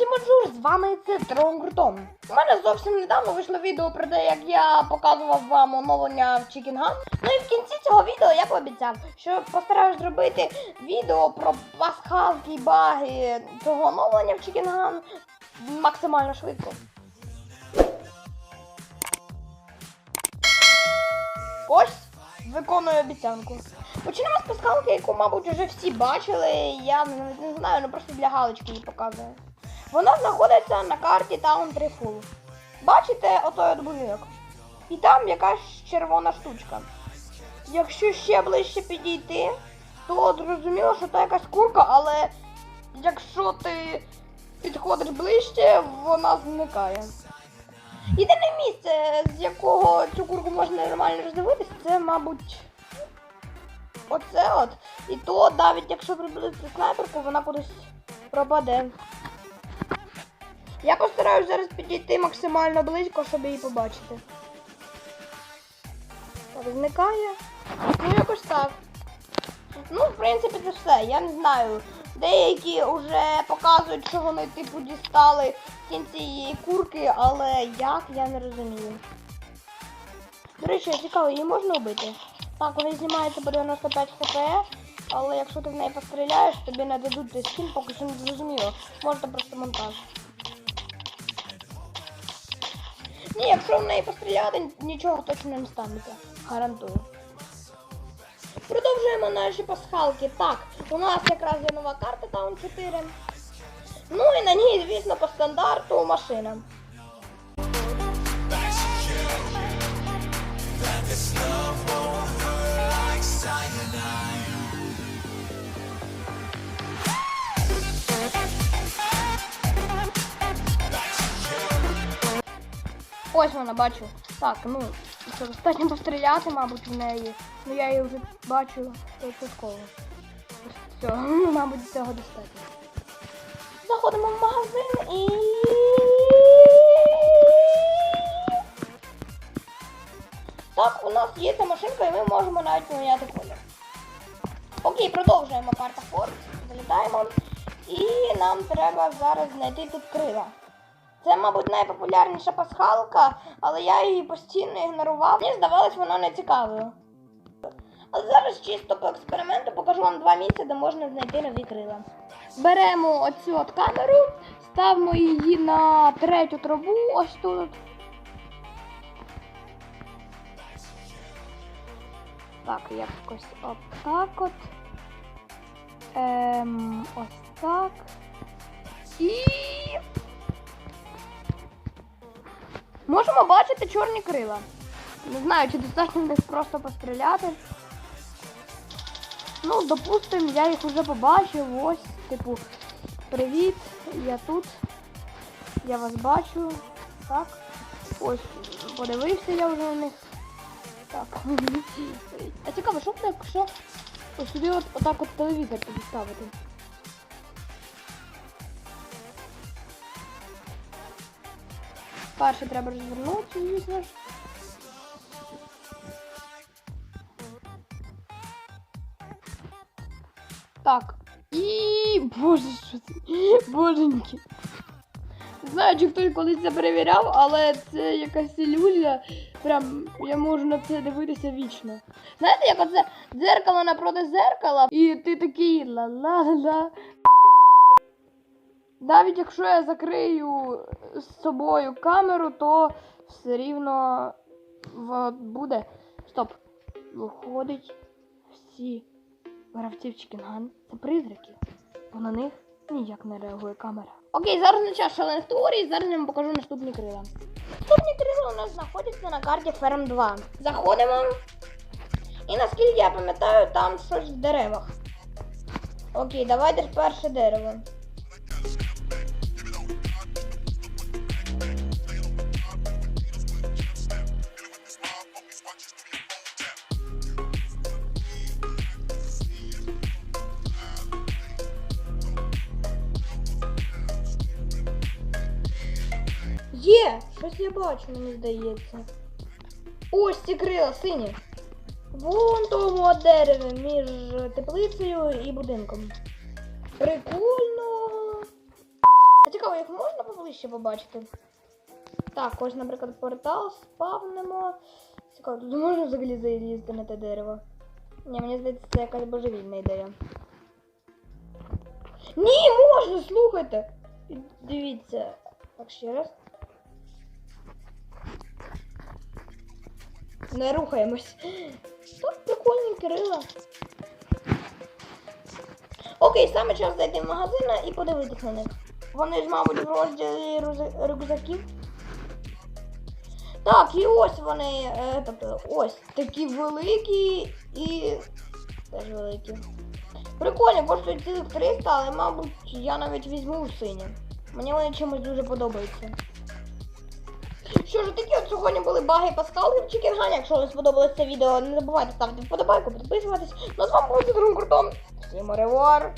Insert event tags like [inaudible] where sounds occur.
всім бонжур, з вами це Трон Гуртон. У мене зовсім недавно вийшло відео про те, як я показував вам оновлення в Chicken Gun. Ну і в кінці цього відео я пообіцяв, що постараюсь зробити відео про пасхалки і баги цього оновлення в Chicken Gun максимально швидко. Ось виконую обіцянку. Почнемо з пасхалки, яку, мабуть, вже всі бачили. Я не знаю, ну просто для галочки її показую. Вона знаходиться на карті 3 Full. Бачите отой от будинок? І там якась червона штучка. Якщо ще ближче підійти, то зрозуміло, що це якась курка, але якщо ти підходиш ближче, вона зникає. Єдине місце, з якого цю курку можна нормально роздивитися, це, мабуть, оце от. І то навіть якщо приблизити снайперку, вона кудись пропаде. Я постараюсь зараз підійти максимально близько, щоб її побачити. Так, зникає. Ну, якось так. Ну, в принципі, це все. Я не знаю. Деякі вже показують, що вони типу дістали в кінці її курки, але як, я не розумію. До речі, цікаво, її можна вбити? Так, вони знімаються по 95 хп, але якщо ти в неї постріляєш, тобі не дадуть цей скін, поки що не зрозуміло. Може, це просто монтаж. Ні, якщо в неї постріляти, нічого точно не станеться. Гарантую. Продовжуємо наші пасхалки. Так, у нас якраз є нова карта Таун 4. Ну і на ній, звісно, по стандарту машина. Ось вона бачу. Так, ну, що достатньо постріляти, мабуть, в неї. Ну я її вже бачу стовідсотково. Все, [laughs] мабуть, цього достатньо. Заходимо в магазин і. Так, у нас є ця машинка і ми можемо навіть поміняти колір. Окей, продовжуємо карта Форд. Залітаємо. І нам треба зараз знайти тут крила. Це, мабуть, найпопулярніша пасхалка, але я її постійно ігнорував. Мені здавалось, вона не цікавою. А зараз чисто по експерименту покажу вам два місця, де можна знайти нові крила. Беремо оцю от камеру, ставимо її на третю трубу, ось тут. Так, якось отак от. Ем, ось так. І. Можемо бачити чорні крила. Не знаю, чи достатньо них просто постріляти. Ну, допустим, я їх вже побачив. Ось, типу, привіт, я тут. Я вас бачу. Так. Ось, подивився я вже на них. Так. [laughs] А цікаво, що буде, якщо ось сюди от, отак от телевізор підставити? Перше треба розвернути, звісно ж. Так. І. Боже, що це? [gasps] Боженьки. Не знаю, чи хтось колись це перевіряв, але це якась ілюзія. Прям я можу на це дивитися вічно. Знаєте, як оце дзеркало напроти зеркала, і ти такий ла-ла-ла. Навіть якщо я закрию з собою камеру, то все рівно буде. Стоп. Виходить, всі гравці в Чікінган це призраки, бо на них ніяк не реагує камера. Окей, зараз не час шалених теорій, зараз я вам покажу наступні крила. Наступні крила у нас знаходяться на карті Ферм 2. Заходимо. І наскільки я пам'ятаю, там щось в деревах. Окей, давайте перше дерево. Є! Щось я бачу, мені здається. Ось ці крила сині. Вон тому от дереві між теплицею і будинком. Прикольно. Цікаво, їх можна поближче побачити? Так, ось, наприклад, портал спавнимо. Цікаво, тут можна взагалі залізти на те дерево? Ні, мені здається, це якась божевільна ідея. Ні, можна, слухайте. Дивіться. Так, ще раз. Не рухаємось. Так, прикольні Кирила. Окей, саме час зайти в магазин і подивитись на них. Вони ж, мабуть, в розділі рюкзаків. Так, і ось вони, е, тобто, ось такі великі і теж великі. Прикольно, коштують цілих 300, але, мабуть, я навіть візьму у сині. Мені вони чимось дуже подобаються. Що ж, такі от сьогодні були баги паскалки в Чікергані. Якщо вам сподобалось це відео, не забувайте ставити вподобайку, підписуватись. Ну, з вами був Друг Крутом. Всім ревуар!